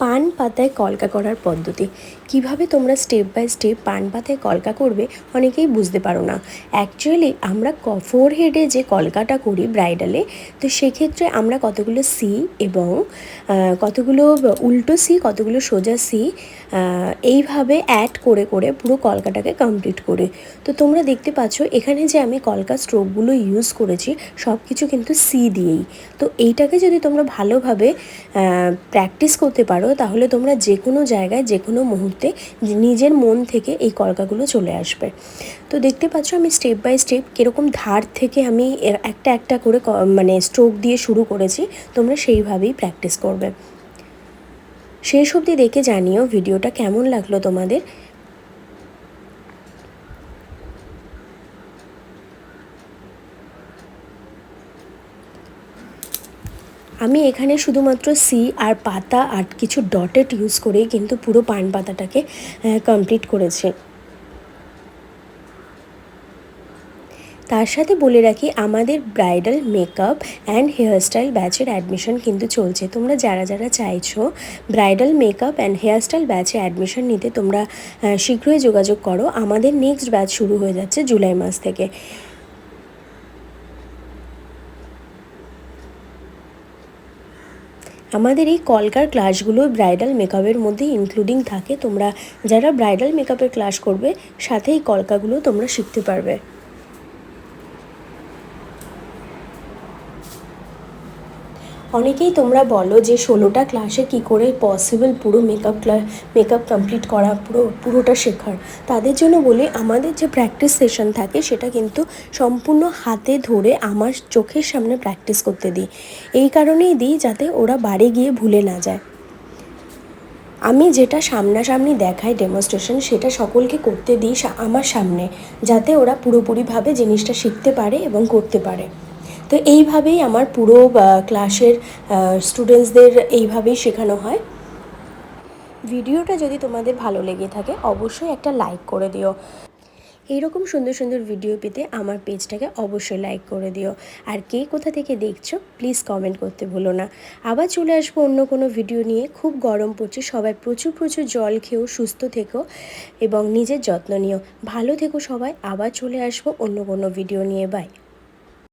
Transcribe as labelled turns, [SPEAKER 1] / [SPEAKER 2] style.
[SPEAKER 1] পান পাতায় কলকা করার পদ্ধতি। কীভাবে তোমরা স্টেপ বাই স্টেপ পান পাতায় কলকা করবে অনেকেই বুঝতে পারো না। অ্যাকচুয়ালি আমরা ফোর হেডে যে কলকাটা করি ব্রাইডালে তো সেক্ষেত্রে আমরা কতগুলো সি এবং কতগুলো উল্টো সি কতগুলো সোজা সি এইভাবে অ্যাড করে করে পুরো কলকাটাকে কমপ্লিট করে। তো তোমরা দেখতে পাচ্ছ, এখানে যে আমি কলকা স্ট্রোকগুলো ইউজ করেছি সব কিছু কিন্তু সি দিয়েই। তো এইটাকে যদি তোমরা ভালোভাবে প্র্যাকটিস করতে পারো তাহলে তোমরা যে কোনো জায়গায় যে কোনো মুহূর্তে নিজের মন থেকে এই কলকাগুলো চলে আসবে। তো দেখতে পাচ্ছ আমি স্টেপ বাই স্টেপ কীরকম ধার থেকে আমি একটা একটা করে মানে স্ট্রোক দিয়ে শুরু করেছি, তোমরা সেইভাবেই প্র্যাকটিস করবে। শেষ অবধি দেখে জানিও ভিডিওটা কেমন লাগল তোমাদের। আমি এখানে শুধুমাত্র সি আর পাতা আর কিছু ডটেড ইউজ করেই কিন্তু পুরো পান পাতাটাকে কমপ্লিট করেছি। তার সাথে বলে রাখি, আমাদের ব্রাইডাল মেকআপ অ্যান্ড হেয়ারস্টাইল ব্যাচের অ্যাডমিশন কিন্তু চলছে। তোমরা যারা যারা চাইছো ব্রাইডাল মেকআপ অ্যান্ড হেয়ারস্টাইল ব্যাচে অ্যাডমিশন নিতে, তোমরা শীঘ্রই যোগাযোগ করো। আমাদের নেক্সট ব্যাচ শুরু হয়ে যাচ্ছে জুলাই মাস থেকে। আমাদের এই কলকার ক্লাসগুলো ব্রাইডাল মেকআপের মধ্যে ইনক্লুডিং থাকে, তোমরা যারা ব্রাইডাল মেকআপের ক্লাস করবে, সাথে এই কলকাগুলো তোমরা শিখতে পারবে। অনেকেই তোমরা বলো যে ষোলোটা ক্লাসে কি করে পসিবল পুরো মেকআপ ক্লাস মেকআপ কমপ্লিট করা, পুরো, পুরোটা শেখার। তাদের জন্য বলি, আমাদের যে প্র্যাকটিস সেশন থাকে, সেটা কিন্তু সম্পূর্ণ হাতে ধরে আমার চোখের সামনে প্র্যাকটিস করতে দিই। এই কারণেই দিই যাতে ওরা বাড়ি গিয়ে ভুলে না যায়। আমি যেটা সামনাসামনি দেখাই ডেমনস্ট্রেশন সেটা সকলকে করতে দিই আমার সামনে, যাতে ওরা পুরোপুরিভাবে জিনিসটা শিখতে পারে এবং করতে পারে। তো এইভাবেই আমার পুরো ক্লাসের স্টুডেন্টসদের এইভাবেই শেখানো হয়। ভিডিওটা যদি তোমাদের ভালো লেগে থাকে, অবশ্যই একটা লাইক করে দিও। এইরকম সুন্দর সুন্দর ভিডিও পেতে আমার পেজটাকে অবশ্যই লাইক করে দিও। আর কে কোথা থেকে দেখছ প্লিজ কমেন্ট করতে ভুলো না। আবার চলে আসব অন্য কোনো ভিডিও নিয়ে। খুব গরম পড়ছে, সবাই প্রচুর প্রচুর জল খেয়েও সুস্থ থেকো এবং নিজের যত্ন নিও। ভালো থেকো সবাই, আবার চলে আসব অন্য কোনো ভিডিও নিয়ে বাই